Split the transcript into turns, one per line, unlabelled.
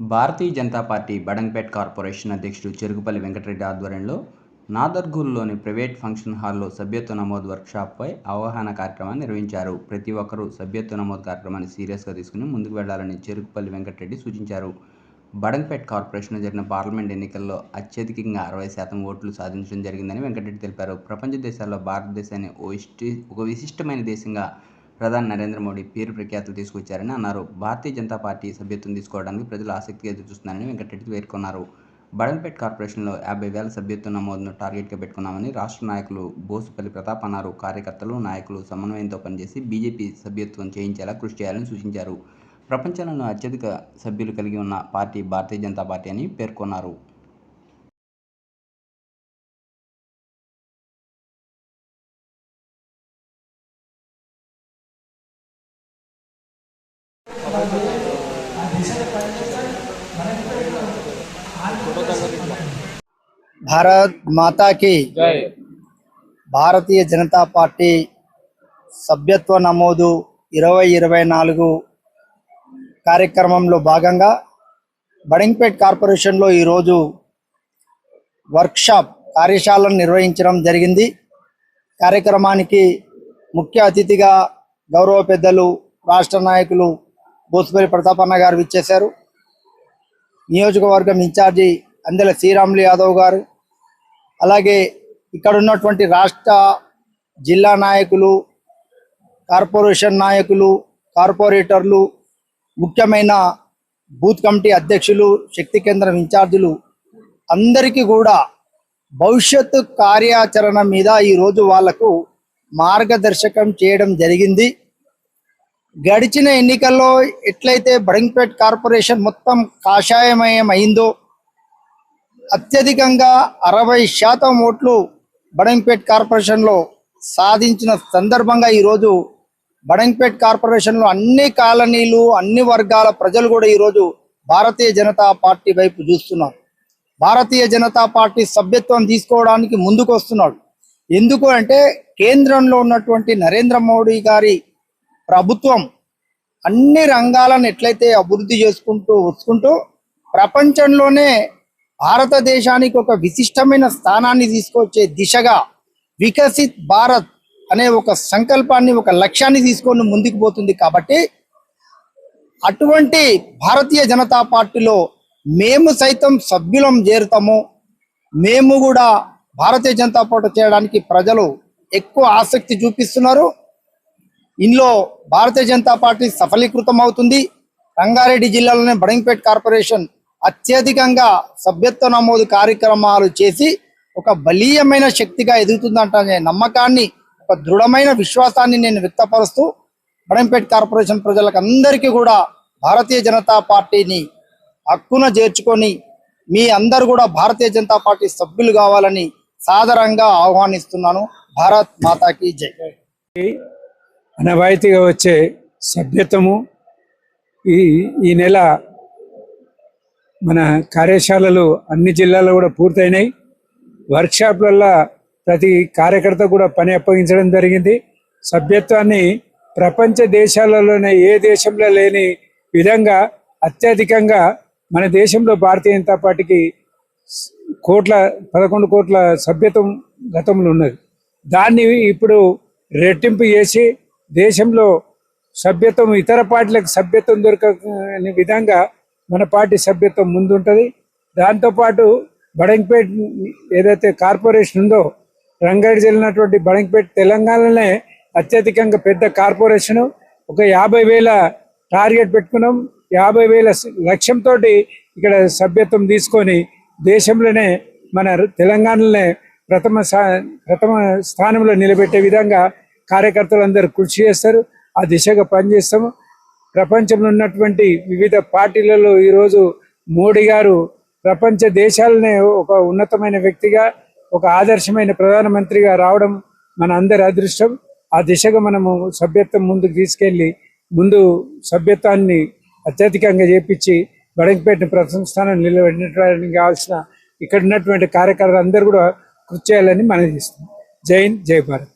భారతీయ Janata party Badangpet corporation అధ్యక్షుడు చెరుకుపల్లి వెంకటరెడ్డి ఆధ్వర్యంలో నాదర్గూరులోని private function హాల్లో సభ్యత్వ నమోదు వర్క్షాప్పై అవగాహన కార్యక్రమాన్ని నిర్వహించారు. ప్రతి ఒక్కరూ సభ్యత్వ నమోదు కార్యక్రమాన్ని సీరియస్గా తీసుకుని ముందుకు వెళ్ళాలని చెరుకుపల్లి వెంకటరెడ్డి సూచించారు. బడంగ్పేట్ కార్పొరేషన్లో జరిగిన పార్లమెంట్ ఎన్నికల్లో అత్యధికంగా అరవై శాతం ఓట్లు సాధించడం జరిగిందని వెంకటరెడ్డి తెలిపారు. ప్రపంచ దేశాల్లో భారతదేశాన్ని ఓ ఒక విశిష్టమైన దేశంగా ప్రధాని నరేంద్ర మోడీ పేరు ప్రఖ్యాతులు తీసుకొచ్చారని అన్నారు. భారతీయ జనతా పార్టీ సభ్యత్వం తీసుకోవడానికి ప్రజలు ఆసక్తిగా ఎదురుచూస్తున్నారని వెంకటరెడ్డి పేర్కొన్నారు. బడంపేట్ కార్పొరేషన్లో యాభై వేల సభ్యత్వ నమోదును టార్గెట్గా పెట్టుకున్నామని రాష్ట్ర నాయకులు బోసుపల్లి ప్రతాప్ అన్నారు. కార్యకర్తలు నాయకులు సమన్వయంతో పనిచేసి బీజేపీ సభ్యత్వం చేయించేలా కృషి చేయాలని సూచించారు. ప్రపంచంలోనే అత్యధిక సభ్యులు కలిగి ఉన్న పార్టీ భారతీయ జనతా పార్టీ అని పేర్కొన్నారు.
భారత్ మాతాకి భారతీయ జనతా పార్టీ సభ్యత్వ నమోదు ఇరవై ఇరవై నాలుగు కార్యక్రమంలో భాగంగా బడింగ్పేట్ కార్పొరేషన్లో ఈరోజు వర్క్షాప్ కార్యశాలను నిర్వహించడం జరిగింది కార్యక్రమానికి ముఖ్య అతిథిగా గౌరవ పెద్దలు రాష్ట్ర నాయకులు బోసుపల్లి ప్రతాపన్న గారు విచ్చేశారు. నియోజకవర్గం ఇన్ఛార్జి అందెల శ్రీరాములు యాదవ్ గారు. అలాగే ఇక్కడ ఉన్నటువంటి రాష్ట్ర జిల్లా నాయకులు కార్పొరేషన్ నాయకులు కార్పొరేటర్లు ముఖ్యమైన బూత్ కమిటీ అధ్యక్షులు శక్తి కేంద్రం ఇన్ఛార్జీలు అందరికీ కూడా భవిష్యత్తు కార్యాచరణ మీద ఈరోజు వాళ్ళకు మార్గదర్శకం చేయడం జరిగింది. గడిచిన ఎన్నికల్లో ఎట్లయితే బడంగ్పేట్ కార్పొరేషన్ మొత్తం కాషాయమయం అయిందో అత్యధికంగా అరవై శాతం ఓట్లు బడంగ్పేట్ కార్పొరేషన్లో సాధించిన సందర్భంగా ఈరోజు బడంగ్పేట్ కార్పొరేషన్లో అన్ని కాలనీలు అన్ని వర్గాల ప్రజలు కూడా ఈరోజు భారతీయ జనతా పార్టీ వైపు చూస్తున్నారు. భారతీయ జనతా పార్టీ సభ్యత్వం తీసుకోవడానికి ముందుకు వస్తున్నాడు ఎందుకు అంటే కేంద్రంలో ఉన్నటువంటి నరేంద్ర మోడీ గారి ప్రభుత్వం అన్ని రంగాలను ఎట్లయితే అభివృద్ధి చేసుకుంటూ వచ్చుకుంటూ ప్రపంచంలోనే భారతదేశానికి ఒక విశిష్టమైన స్థానాన్ని తీసుకొచ్చే దిశగా వికసిత్ భారత్ అనే ఒక సంకల్పాన్ని ఒక లక్ష్యాన్ని తీసుకొని ముందుకు పోతుంది కాబట్టి అటువంటి భారతీయ జనతా పార్టీలో మేము సైతం సభ్యులం చేరుతాము. మేము కూడా భారతీయ జనతా పార్టీ చేయడానికి ప్రజలు ఎక్కువ ఆసక్తి చూపిస్తున్నారు. ఇందులో భారతీయ జనతా పార్టీ సఫలీకృతం అవుతుంది రంగారెడ్డి జిల్లాలోనే బడంగ్పేట్ కార్పొరేషన్ అత్యధికంగా సభ్యత్వ నమోదు కార్యక్రమాలు చేసి ఒక బలీయమైన శక్తిగా ఎదుగుతుందంటే నమ్మకాన్ని ఒక దృఢమైన విశ్వాసాన్ని నేను వ్యక్తపరుస్తూ బడంపేట్ కార్పొరేషన్ ప్రజలకు అందరికీ కూడా భారతీయ జనతా పార్టీని హక్కున చేర్చుకొని మీ అందరు కూడా భారతీయ జనతా పార్టీ సభ్యులు కావాలని సాదరంగా ఆహ్వానిస్తున్నాను. భారత్ మాతాకి జై.
అనవాయితీగా వచ్చే సభ్యత్వము ఈ ఈ నెల మన కార్యశాలలు అన్ని జిల్లాల్లో కూడా పూర్తయినాయి. వర్క్షాప్లల్లో ప్రతి కార్యకర్త కూడా పని అప్పగించడం జరిగింది. సభ్యత్వాన్ని ప్రపంచ దేశాలలోనే ఏ దేశంలో లేని విధంగా అత్యధికంగా మన దేశంలో భారతీయ జనతా పార్టీకి కోట్ల పదకొండు కోట్ల సభ్యత్వం గతంలో ఉన్నది. దాన్ని ఇప్పుడు రెట్టింపు చేసి దేశంలో సభ్యత్వం ఇతర పార్టీలకు సభ్యత్వం దొరకని విధంగా మన పార్టీ సభ్యత్వం ముందుంటుంది. దాంతోపాటు బడంగ్పేట్ ఏదైతే కార్పొరేషన్ ఉందో రంగారెడ్డి జిల్లాటువంటి బడంగ్పేట్ తెలంగాణలోనే అత్యధికంగా పెద్ద కార్పొరేషను. ఒక యాభై వేల టార్గెట్ పెట్టుకున్నాం. యాభై వేల లక్ష్యంతో ఇక్కడ సభ్యత్వం తీసుకొని దేశంలోనే మన తెలంగాణలోనే ప్రథమ ప్రథమ స్థానంలో నిలబెట్టే విధంగా కార్యకర్తలందరూ కృషి చేస్తారు ఆ దిశగా పనిచేస్తాము. ప్రపంచంలో ఉన్నటువంటి వివిధ పార్టీలలో ఈరోజు మోడీ గారు ప్రపంచ దేశాలనే ఒక ఉన్నతమైన వ్యక్తిగా ఒక ఆదర్శమైన ప్రధానమంత్రిగా రావడం మన అందరి అదృష్టం. ఆ దిశగా మనము సభ్యత్వం ముందుకు తీసుకెళ్ళి ముందు సభ్యత్వాన్ని అత్యధికంగా చేపించి బడంగపేట ప్రథమ స్థానం నిలబెట్టడానికి కావాల్సిన ఇక్కడ ఉన్నటువంటి కార్యకర్తలు అందరూ కూడా కృషి చేయాలని మనం చేస్తున్నాం. జై హింద్ జై భారత్.